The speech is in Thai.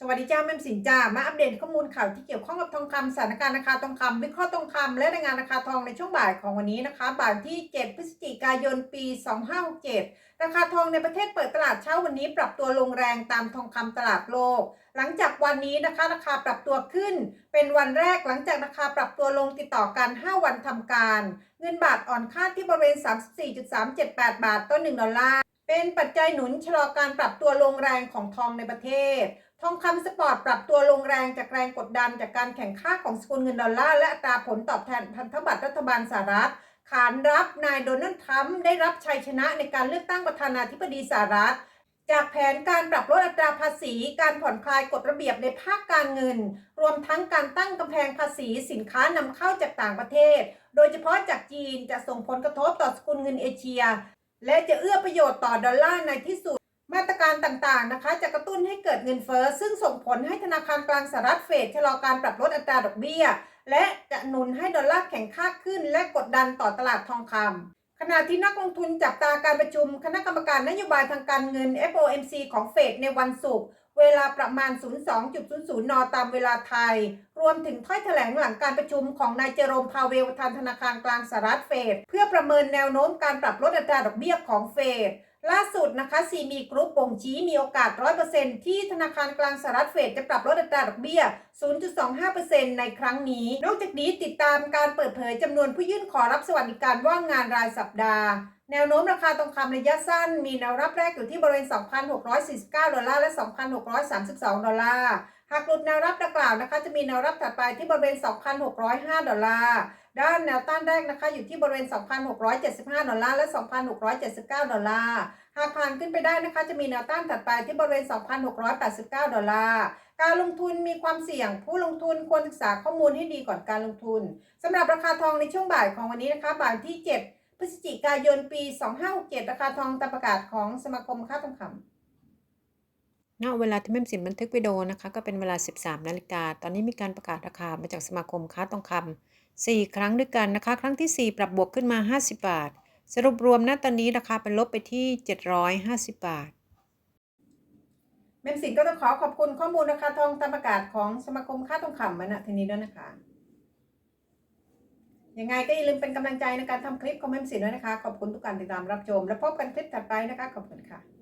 สวัสดีจ้าแม่สินจ้ามาอัปเดตข้อมูลข่าวที่เกี่ยวข้องกับทองคำสถานการณ์ราคาทองคำวิเคราะห์ทองคำและรายงานราคาทองในช่วงบ่ายของวันนี้นะคะบ่ายที่ 7 พฤศจิกายน ปี 2567 ราคาทองในประเทศเปิดตลาดเช้าวันนี้ปรับตัวลงแรงตามทองคำตลาดโลก หลังจากวันนี้นะคะราคาปรับตัวขึ้น เป็นวันแรกหลังจากราคาปรับตัวลงติดต่อกัน 5 วันทำการ เงินบาทอ่อนค่าที่บริเวณ 34.378 บาทต่อ1ดอลลาร์ เป็นปัจจัยหนุนชะลอการปรับตัวลงแรงของทองในประเทศ ทองคำสปอร์ตปรับตัวลงแรงจากแรงกดดัน จากการแข่งข้าของสกุลเงินดอลลาร์และอัตราผลตอบแทนพันธบัตรรัฐบาลสหรัฐ ขานรับนายโดนัลด์ทรัมป์ได้รับชัยชนะในการเลือกตั้งประธานาธิบดีสหรัฐจากแผนการปรับลดอัตราภาษี การผ่อนคลายกฎระเบียบในภาคการเงิน รวมทั้งการตั้งกำแพงภาษีสินค้านำเข้าจากต่างประเทศ โดยเฉพาะจากจีนจะส่งผลกระทบต่อสกุลเงินเอเชีย และจะเอื้อประโยชน์ต่อดอลลาร์ในที่สุด มาตรการต่างๆนะคะ จะกระตุ้นให้เกิดเงินเฟ้อซึ่งส่งผลให้ธนาคารกลางสหรัฐเฟดชะลอการปรับลดอัตราดอกเบี้ย และจะหนุนให้ดอลลาร์แข็งค่าขึ้น และกดดันต่อตลาดทองคำขณะที่นักลงทุนจับตาการประชุมคณะกรรมการนโยบายทางการเงิน FOMC ของเฟดในวันศุกร์ เวลาประมาณ 02.00 น ตามเวลาไทย รวมถึงถ้อยแถลงหลังการประชุมของนายเจอโรมพาเวลประธานธนาคารกลางสหรัฐเฟดเพื่อประเมินแนวโน้มการปรับลดอัตราดอกเบี้ยของเฟดล่าสุดนะคะซีมีกรุ๊ปบ่งชี้มีโอกาส 100%ที่ธนาคารกลางสหรัฐเฟดจะปรับลดอัตราดอกเบี้ย 0.25%ในครั้งนี้ นอกจากนี้ติดตามการเปิดเผยจำนวนผู้ยื่นขอรับสวัสดิการว่างงานรายสัปดาห์ แนวโน้มราคาทองคำระยะสั้น มีแนวรับแรกอยู่ที่บริเวณ 2,649 ดอลลาร์และ 2,632 ดอลลาร์ หากหลุดแนวรับดังกล่าวนะคะ จะมีแนวรับถัดไปที่บริเวณ 2,605 ดอลลาร์ ด้านแนวต้านแรกนะคะอยู่ที่บริเวณ 2,675 ดอลลาร์และ 2,679 ดอลลาร์ หากผ่านขึ้นไปได้นะคะ จะมีแนวต้านถัดไปที่บริเวณ 2,689 ดอลลาร์การลงทุนมีความเสี่ยง ผู้ลงทุนควรศึกษาข้อมูลให้ดีก่อนการลงทุนสำหรับราคาทองในช่วงบ่ายของวันนี้นะคะบ่ายที่ 7 พฤศจิกายนปี 2567 ราคาทองตามประกาศของสมาคมค้าทองคำณเวลาที่แม่มสินบันทึกวิดีโอนะคะก็เป็นเวลา 13 นาฬิกา ตอนนี้มีการประกาศราคามาจากสมาคมค้าทองคำ4ครั้งด้วยกันนะคะ ครั้งที่ 4 ปรับบวกขึ้นมา 50 บาท สรุปรวมณตอนนี้ราคาเป็นลบไปที่ 750 บาทเมมสินก็ต้องขอขอบคุณข้อมูลราคาทองตามประกาศของสมาคมค้าทองคำมาณทีนี้ด้วยนะคะ ยังไงก็อย่าลืมเป็นกำลังใจในการทำคลิปขอมเมมสินด้วยนะคะ ขอบคุณทุกการติดตามรับชม และพบกันคลิปถัดไปนะคะ ขอบคุณค่ะ